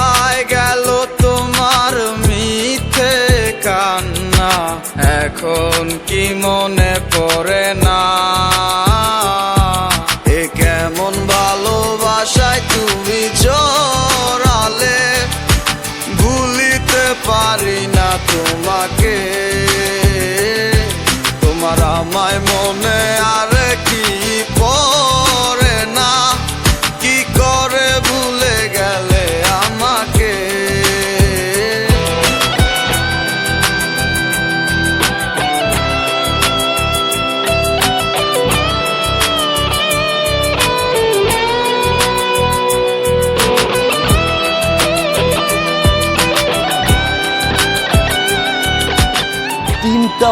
কোথায় গেল তোমার মিথে কান্না। এখন কি মনে পড়ে না? এ কেমন ভালোবাসায় তুমি জড়ালে ভুলিতে পারি না তোমাকে।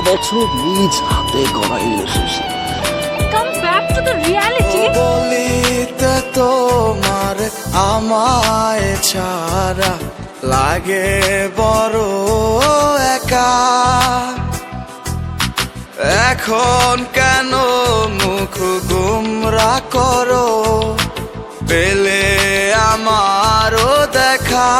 বছর নিজ হাতে গড়া relationship Come back to the reality. বলিতে তোমার আমায় ছাড়া লাগে বড় একা। এখন কেন মুখ গুমরা করো? পেলে আমারও দেখা।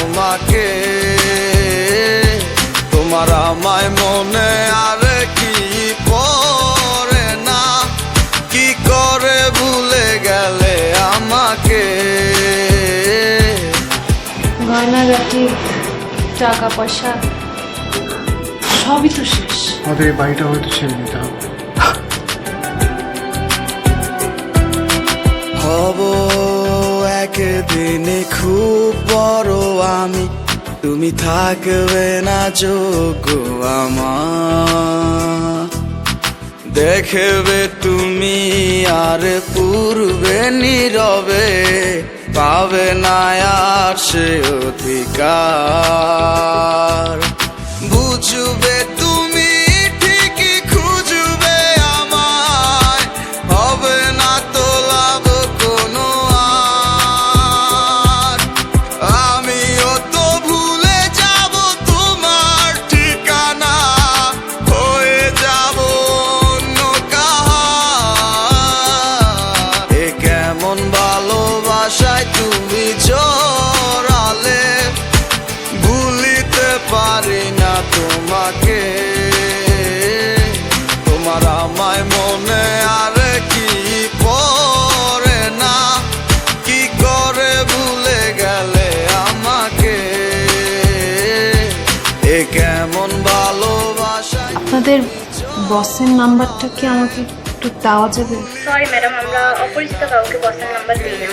তোমাকে। তোমার আমায় মনে আর কি পড়ে না? কি করে ভুলে গেলে আমাকে? গয়নাগাটি টাকা পয়সা সবই তো শেষ। আমাদের এই বাড়িটা হয়তো ছেড়ে দিতে হবে। হব একদিন খুব আমি, তুমি থাকবে না যোগ্য দেখবে তুমি আর পূর্বে নীরবে, পাবে না আর সে অধিকার। বুঝবে আপনাদের বসের নাম্বারটা কি আমাকে একটু দেওয়া যাবে? সরি ম্যাডাম আমরা অপরিচিত কাউকে বসের নাম্বার দিই না।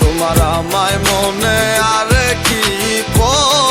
তোমার আমায় মনে আর কি পড়